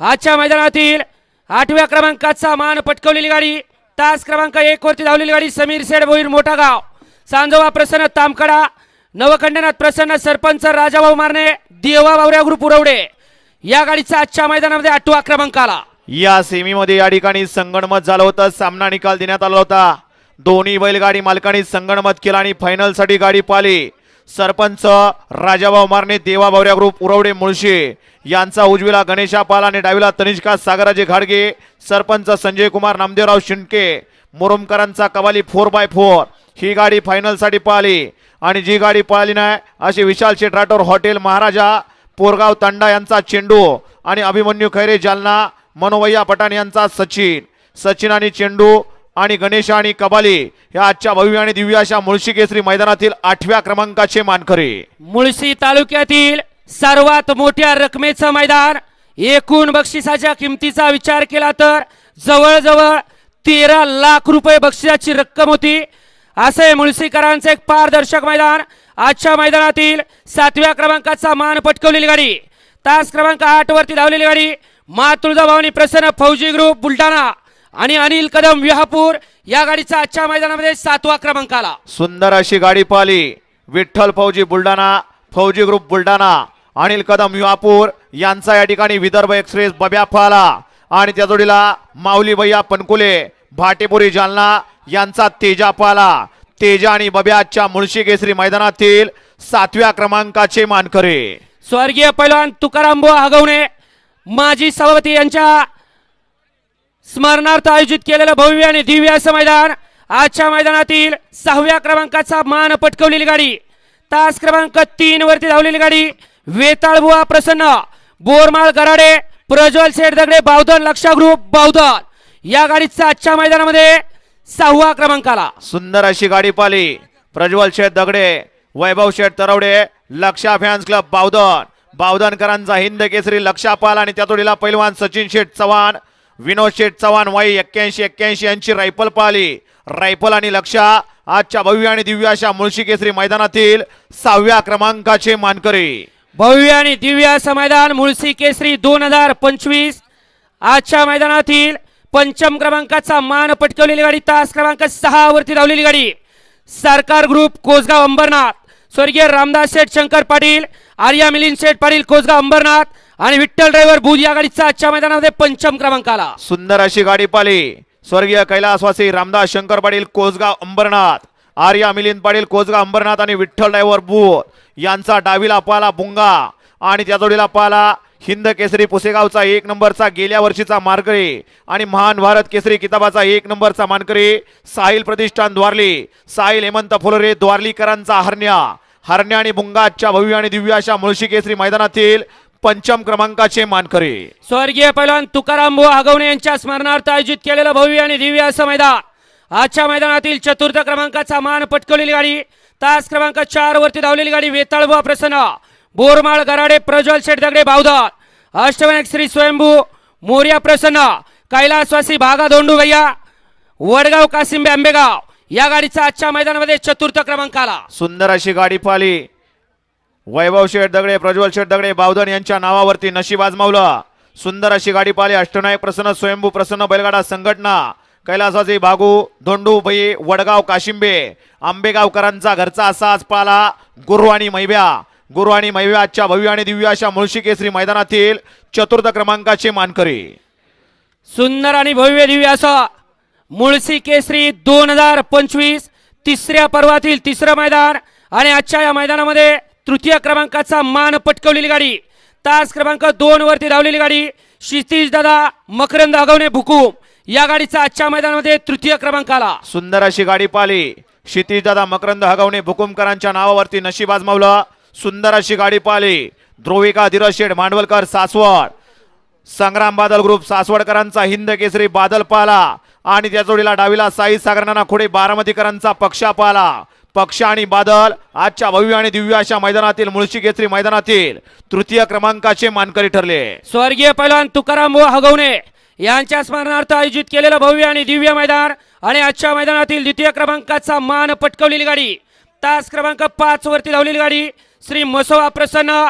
आजच्या मैदानातील आठव्या क्रमांकाचा मान पटकवलेली गाडी तास क्रमांक एक वरती धावलेली गाडी समीर सेड भोईर मोठा गाव सांजोबा प्रसन्न तामकडा नवखंडनाथ प्रसन्न सरपंच राजाभाऊ मारणे देवा बावऱ्या ग्रुप उरवडे या गाडीचा आजच्या मैदानामध्ये आठवा क्रमांक आला. या सेमीमध्ये या ठिकाणी संगणमत झालं होतं सामना निकाल देण्यात आला होता. दोन्ही बैलगाडी मालकांनी संगणमत केला आणि फायनलसाठी गाडी पाली सरपंच राजाभाऊ मारणे देवाभावऱ्या ग्रुप उरवडे मुळशी. यांचा उजवीला गणेशा पाल आणि डावीला तनिष्का सागराजे घाडगे. सरपंच संजय कुमार नामदेवराव शिंडके. मुरुमकरांचा कवाली फोर बाय फोर ही गाडी फायनलसाठी साठी आणि जी गाडी पळाली नाही अशी विशाल शेठ राठोर हॉटेल महाराजा पोरगाव तांडा यांचा चेंडू आणि अभिमन्यू खैरे जालना मनोवय्या पठाण यांचा सचिन. सचिन आणि चेंडू आणि गणेश आणि कबाली या आजच्या भव्य आणि दिव्य अशा मुळशी केसरी मैदानातील आठव्या क्रमांकाचे मानकरी. मुळशी तालुक्यातील सर्वात मोठ्या रकमेचं मैदान एकूण बक्षिसाच्या किमतीचा विचार केला तर जवळजवळ तेरा लाख रुपये बक्षिसाची रक्कम होती. असे मुळशीकरांचं एक पारदर्शक मैदान आजच्या मैदानातील सातव्या क्रमांकाचा मान पटकवलेली गाडी. तास क्रमांक आठ वरती धावलेली गाडी मा तुळजाभवानी प्रसन्न फौजी ग्रुप बुलढाणा. आणि अनिल कदम विहापूर या गाडीचा आजच्या मैदानामध्ये सातवा क्रमांक आला सुंदर अशी गाडी पाहिली. विठ्ठल फौजी बुलढाणा फौजी ग्रुप बुलढाणा अनिल कदम युवापूर यांचा या ठिकाणी विदर्भ एक्सप्रेस बब्या पाला आणि त्या जोडीला माऊली भैया पनकुले भाटेपुरी जालना यांचा तेजा पाला तेजा आणि बब्याच्या मुळशी केसरी मैदानातील सातव्या क्रमांकाचे मानकरी. स्वर्गीय पैलवान तुकाराम बुवा हगवणे माजी सभापती यांच्या स्मरणार्थ आयोजित केलेलं भव्य आणि दिव्य असं मैदान आजच्या मैदानातील सहाव्या क्रमांकाचा मान पटकवलेली गाडी. तास क्रमांक तीन वरती धावलेली गाडी. वेताळबुवा प्रसन्न. बोरमाळ गराडे प्रज्वल शेठ दगडे बावधन लक्षा ग्रुप बावधन. या गाडीचा आजच्या मैदानामध्ये सहावा क्रमांकाला. सुंदर अशी गाडी पाली प्रज्वल शेठ दगडे वैभव शेठ तरवडे लक्षा फॅन्स क्लब बावधन. बावधनकरांचा हिंद केसरी लक्षा पाल आणि त्या तोडीला पैलवान सचिन शेठ चव्हाण. विनोद शेठ चव्हाण वाई एक्क्याऐंशी एक्क्याऐंशी यांची रायफल पाहिली. रायफल आणि लक्षा आजच्या भव्य आणि दिव्य अशा मुळशी केसरी मैदानातील सहाव्या क्रमांकाचे मानकरी. भव्य आणि दिव्य असं मैदान मुळशी केसरी दोन हजार पंचवीस. आजच्या मैदानातील पंचम क्रमांकाचा मान पटकवलेली गाडी तास क्रमांक सहा वरती धावलेली गाडी. सरकार ग्रुप कोसगाव अंबरनाथ. स्वर्गीय रामदास शेठ शंकर पाटील आर्या मिलिंद शेठ पाटील कोसगाव अंबरनाथ. आणि विठ्ठल ड्रायव्हर भुज या गाडीचा आजच्या मैदानामध्ये पंचम क्रमांक आला सुंदर अशी गाडी पाली. स्वर्गीय कैलासवासी रामदास शंकर पाटील कोसगाव अंबरनाथ. आर्या मिलिंद पाटील कोसगाव अंबरनाथ आणि विठ्ठल ड्रायव्हर बूथ यांचा डावीला पाला बुंगा आणि त्या जोडीला पाला हिंद केसरी पुसेगावचा एक नंबरचा गेल्या वर्षीचा मानकरी आणि महान भारत केसरी किताबाचा एक नंबरचा मानकरी साहिल प्रतिष्ठान द्वारली. साहिल हेमंत फुलरे द्वारलीकरांचा हरण्या. हरण्या आणि बुंगाच्या भव्य आणि दिव्य अशा मुळशी केसरी मैदानातील पंचम क्रमांकाचे मानकरी. स्वर्गीय पैलवान तुकाराम बुवा हगवणे यांच्या स्मरणार्थ आयोजित केलेलं भव्य आणि दिव्य असं मैदान. आजच्या मैदानातील चतुर्थ क्रमांकाचा मान पटकवलेली गाडी तास क्रमांक चार वरती धावलेली गाडी वेताळबुवा प्रसन्न. बोरमाळ गराडे प्रज्वल शेठ दगडे बावधन अष्टविनायक श्री स्वयंभू मोर्या प्रसन्न. कैलासवासी भागा दोंडू भैया वडगाव कासिंबे आंबेगाव. या गाडीचा आजच्या मैदानामध्ये चतुर्थ क्रमांक आला सुंदर अशी गाडी पाली वैभव शेठ दगडे प्रज्वल शेठ दगडे बावधन यांच्या नावावरती नशीब आजमावलं. सुंदर अशी गाडी पाहिली. अष्टनायक प्रसन्न स्वयंभू प्रसन्न बैलगाडा संघटना. कैलासाचे भागू धोंडू भई वडगाव काशिंबे आंबेगावकरांचा घरचा असा आज पाला गुरु आणि मैव्या. गुरु आणि मैव्या आजच्या भव्य आणि दिव्य अशा मुळशी केसरी मैदानातील चतुर्थ क्रमांकाचे मानकरी. सुंदर आणि भव्य दिव्य असा मुळशी केसरी दोन हजार पंचवीस तिसऱ्या पर्वातील तिसरं मैदान आणि आजच्या या मैदानामध्ये तृतीय क्रमांकाचा मान पटकवलेली गाडी. तास क्रमांक दोन वरती धावलेली गाडी. क्षितिज दादा मकरंद अगवणे भुकुम या गाडीचा आजच्या मैदानामध्ये तृतीय क्रमांक आला सुंदर अशी गाडी पाली क्षितिज दादा मकरंद हगवणे भुकुमकरांच्या नावावरती नशीब आजमावलं. सुंदर अशी गाडी पाली ध्रुविका धीरज शेठ मांडवलकर सासवड. संग्राम बादल ग्रुप सासवडकरांचा हिंद केसरी बादल पाला आणि त्या जोडीला डावीला साई सागरनाना खोडे बारामतीकरांचा पक्षा पाला पक्ष आणि बादल आजच्या भव्य आणि दिव्य अशा मैदानातील मुळशी केसरी मैदानातील तृतीय क्रमांकाचे मानकरी ठरले. स्वर्गीय पैलवान तुकाराम बुवा हगवणे यांच्या स्मरणार्थ आयोजित केलेलं भव्य आणि दिव्य मैदान आणि आजच्या मैदानातील द्वितीय क्रमांकाचा मान पटकवलेली गाडी. तास क्रमांक पाच वरती धावलेली गाडी. श्री मसोबा प्रसन्न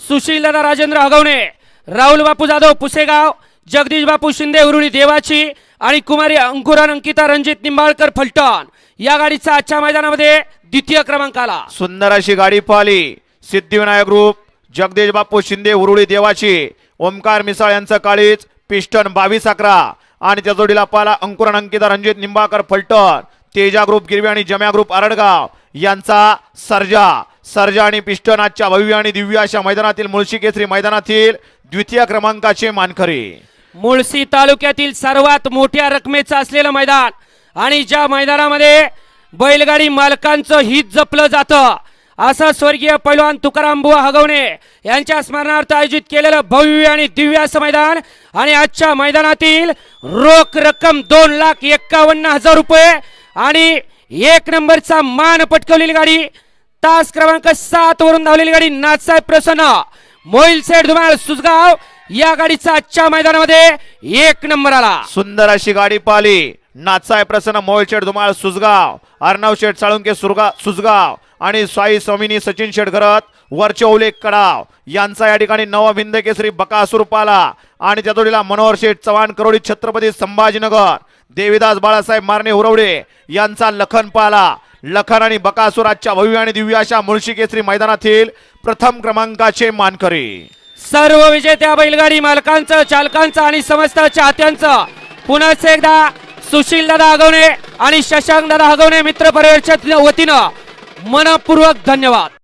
सुशीलदादा राजेंद्र हगवणे राहुल बापू जाधव पुसेगाव जगदीश बापू शिंदे उरुळी देवाची आणि कुमारी अंकुरन अंकिता रणजित निंबाळकर फलटण. या गाडीचा आजच्या मैदानामध्ये द्वितीय क्रमांक आला सुंदर अशी गाडी पाहिली. सिद्धिविनायक ग्रुप जगदीश बापू शिंदे उरुळी देवाची. ओमकार मिसाळ यांचं काळीच पिस्टन बावीस अकरा. आणि त्या जोडीला पाहिला अंकुरण अंकिता रणजित निंबाळकर फलटण. तेजा ग्रुप गिरवी आणि जम्या ग्रुप आरडगाव. यांचा सर्जा. सर्जा आणि पिस्टन आजच्या भव्य आणि दिव्य अशा मैदानातील मुळशी केसरी मैदानातील द्वितीय क्रमांकाचे मानकरी. मुळशी तालुक्यातील सर्वात मोठ्या रकमेचं असलेलं मैदान. आणि ज्या मैदानामध्ये बैलगाडी मालकांचं हित जपलं जातं असं स्वर्गीय पैलवान तुकाराम बुवा हगवणे यांच्या स्मरणार्थ आयोजित केलेलं भव्य आणि दिव्य असं मैदान. आणि आजच्या मैदानातील रोख रक्कम दोन लाख एक्कावन्न हजार रुपये आणि एक नंबरचा मान पटकवलेली गाडी. तास क्रमांक सात वरून धावलेली गाडी नाथसाहेब प्रसन्न. मोईल सेठ धुमाळ सुजगाव. या गाडीचा आजच्या मैदानामध्ये एक नंबर आला. सुंदर अशी गाडी पाहिली. नाचाय प्रसन्न मोहोळ धुमाळ सुजगाव. अर्णव शेठ साळुंके सुरगा सुजगाव. आणि साई स्वामिनी सचिन शेठ घरत वरचे उल्लेख कडाव. यांचा या ठिकाणी नवा भिंद केसरी बकासूर पाला. आणि त्या जोडीला मनोहर शेठ चव्हाण करोडी छत्रपती संभाजीनगर. देविदास बाळासाहेब मारणे हुरवडे यांचा लखन पाला. लखन आणि बकासूर आजच्या भव्य आणि दिव्य अशा मुळशी केसरी मैदानातील प्रथम क्रमांकाचे मानकरी. सर्व विजेत्या बैलगाडी मालकांचं चालकांचं आणि समस्त चाहत्यांचं. पुन्हा एकदा सुशील दादा आगवणे आणि शशांक दादा आगवणे मित्र परिवारच्या वतीनं मनपूर्वक धन्यवाद.